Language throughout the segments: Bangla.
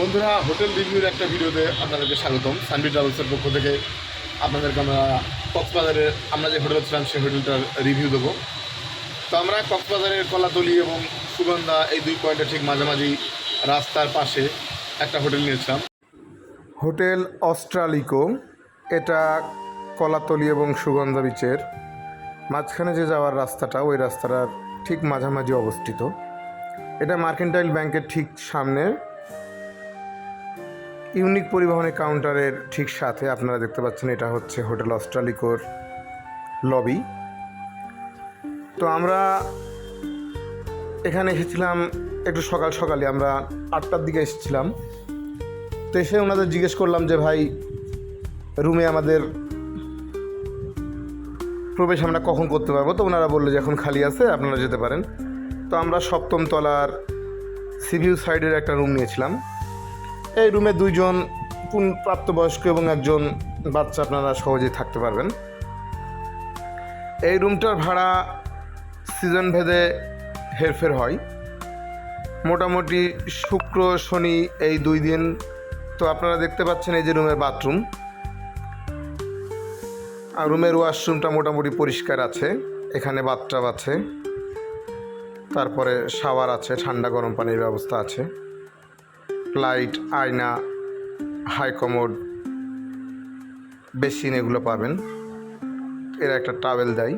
বন্ধুরা, হোটেল রিভিউর একটা ভিডিওতে আপনাদেরকে স্বাগতম। সানবি ট্রাভেলসের পক্ষ থেকে আপনাদেরকে আমরা কক্সবাজারের আমরা যে হোটেলে ছিলাম, সেই হোটেলটার রিভিউ দেবো। তো আমরা কক্সবাজারের কলাতলি এবং সুগন্ধা এই দুই পয়েন্টের ঠিক মাঝামাঝি রাস্তার পাশে একটা হোটেল নিয়েছিলাম। হোটেল অস্ট্রালিকো, এটা কলাতলি এবং সুগন্ধা বিচের মাঝখানে যে যাওয়ার রাস্তাটা, ওই রাস্তাটার ঠিক মাঝামাঝি অবস্থিত। এটা মার্কেন্টাইল ব্যাংকের ঠিক সামনে। ইউনিক পরিবহনের কাউন্টারের ঠিক সাথে আপনারা দেখতে পাচ্ছেন এটা হচ্ছে হোটেল অস্ট্রালিকোর লবি। তো আমরা এখানে এসেছিলাম একটু সকাল সকালে, আমরা আটটার দিকে এসেছিলাম। তো এসে ওনাদের জিজ্ঞেস করলাম যে, ভাই রুমে আমাদের প্রবেশ আমরা কখন করতে পারব? তো ওনারা বলল যে, এখন খালি আছে, আপনারা যেতে পারেন। তো আমরা সপ্তম তলার সিভিউ সাইডের একটা রুম নিয়েছিলাম। এই রুমে দুইজন প্রাপ্তবয়স্ক এবং একজন বাচ্চা আপনারা সহজেই থাকতে পারবেন। এই রুমটার ভাড়া সিজন ভেদে হেরফের হয়। মোটামুটি শুক্র, শনি এই দুই দিন। তো আপনারা দেখতে পাচ্ছেন এই যে রুমের বাথরুম আর রুমের ওয়াশরুমটা মোটামুটি পরিষ্কার আছে। এখানে বাথটাব আছে। তারপরে শাওয়ার আছে, ঠান্ডা গরম পানির ব্যবস্থা আছে। লাইট আয়না, হাই কমোড, বেসিন এগুলো পাবেন। এর একটা টাওয়েল দেয়।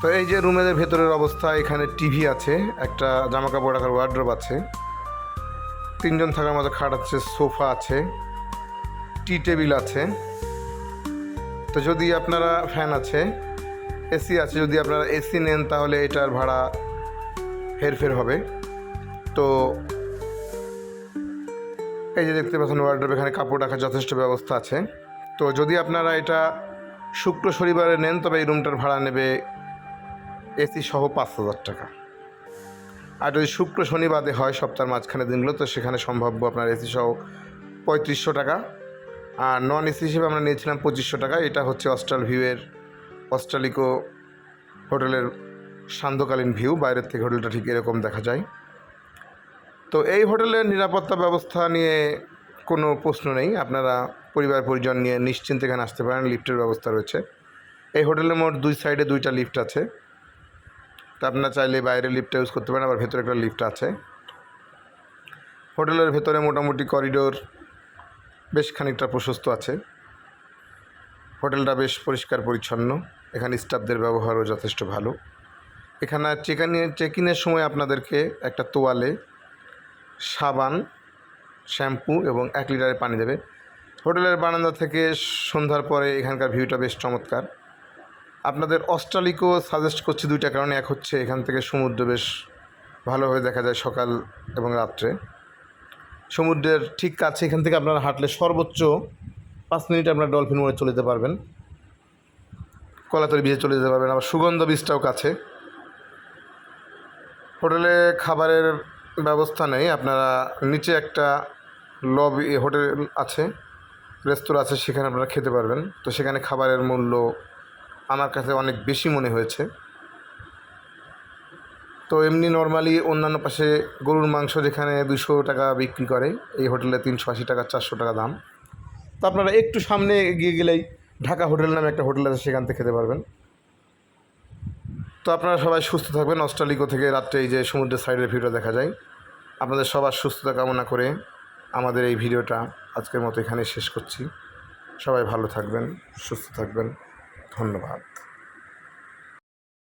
তো এই যে রুমের ভেতরের অবস্থা, এখানে টিভি আছে, একটা জামা কাপড় রাখার ওয়ার্ড্রোব আছে। তিনজন থাকার মতো খাট আছে, সোফা আছে টি টেবিল আছে। তো যদি আপনারা ফ্যান আছে এসি আছে, যদি আপনারা এসি নেন, তাহলে এটার ভাড়া হেরফের হবে। তো এই যে দেখতে পাচ্ছেন ওয়ার্ড্রোব এখানে কাপড় রাখার যথেষ্ট ব্যবস্থা আছে। তো যদি আপনারা এটা শুক্র শনিবারে নেন, তবে এই রুমটার ভাড়া নেবে এসি সহ পাঁচ হাজার টাকা। আর যদি শুক্র শনি বাদে হয়, সপ্তাহের মাঝখানে দিনগুলো, তো সেখানে সম্ভাব্য আপনার এসি সহ পঁয়ত্রিশশো টাকা। আর নন এসি হিসেবে আমরা নিয়েছিলাম পঁচিশশো টাকা। এটা হচ্ছে অস্ট্রাল ভিউয়ের অস্ট্রালিকো হোটেলের সান্ধ্যকালীন ভিউ বাইরের থেকে হোটেলটা ঠিক এরকম দেখা যায়। তো এই হোটেলের নিরাপত্তা ব্যবস্থা নিয়ে কোনো প্রশ্ন নেই। আপনারা পরিবার, পরিজন নিয়ে নিশ্চিন্তে এখানে আসতে পারেন, লিফটের ব্যবস্থা রয়েছে। এই হোটেলের মোট দুই সাইডে দুইটা লিফট আছে। তা আপনারা চাইলে বাইরে লিফটটা ইউজ করতে পারেন, আবার ভেতরে একটা লিফট আছে। হোটেলের ভেতরে মোটামুটি করিডোর বেশ খানিকটা প্রশস্ত আছে। হোটেলটা বেশ পরিষ্কার পরিচ্ছন্ন। এখানে স্টাফদের ব্যবহারও যথেষ্ট ভালো। এখানে চেক ইন চেক ইনের সময় আপনাদেরকে একটা তোয়ালে সাবান, শ্যাম্পু এবং এক লিটারের পানি দেবে। হোটেলের বারান্দা থেকে সন্ধ্যার পরে এখানকার ভিউটা বেশ চমৎকার। আপনাদের অস্ট্রালিকও সাজেস্ট করছি দুইটা, কারণে এক হচ্ছে এখান থেকে সমুদ্র বেশ ভালোভাবে দেখা যায় সকাল এবং রাত্রে। সমুদ্রের ঠিক কাছে এখান থেকে আপনারা হাঁটলে সর্বোচ্চ পাঁচ মিনিটে আপনার ডলফিন মোড়ে চলে যেতে পারবেন। কলাতলি বিচে চলে যেতে পারবেন। আবার সুগন্ধ বীজটাও কাছে। হোটেলে খাবারের ব্যবস্থা নেই। আপনারা নিচে একটা লবি হোটেল আছে রেস্তোরাঁ আছে, সেখানে আপনারা খেতে পারবেন। তো সেখানে খাবারের মূল্য আমার কাছে অনেক বেশি মনে হয়েছে। তো এমনি নর্মালি অন্যান্য পাশে গরুর মাংস যেখানে দুশো টাকা বিক্রি করে, এই হোটেলে তিনশো আশি টাকা, চারশো টাকা দাম। তো আপনারা একটু সামনে এগিয়ে গেলেই ঢাকা হোটেল নামে একটা হোটেল আছে, সেখান থেকে খেতে পারবেন। তো আপনারা সবাই সুস্থ থাকবেন। অস্ট্রালিকো থেকে রাত্রে এই যে সমুদ্রের সাইডের ভিডিও দেখা যায়। আপনাদের সবার সুস্থতা কামনা করে আমাদের এই ভিডিওটা আজকের মতো এখানে শেষ করছি। সবাই ভালো থাকবেন, সুস্থ থাকবেন। ধন্যবাদ।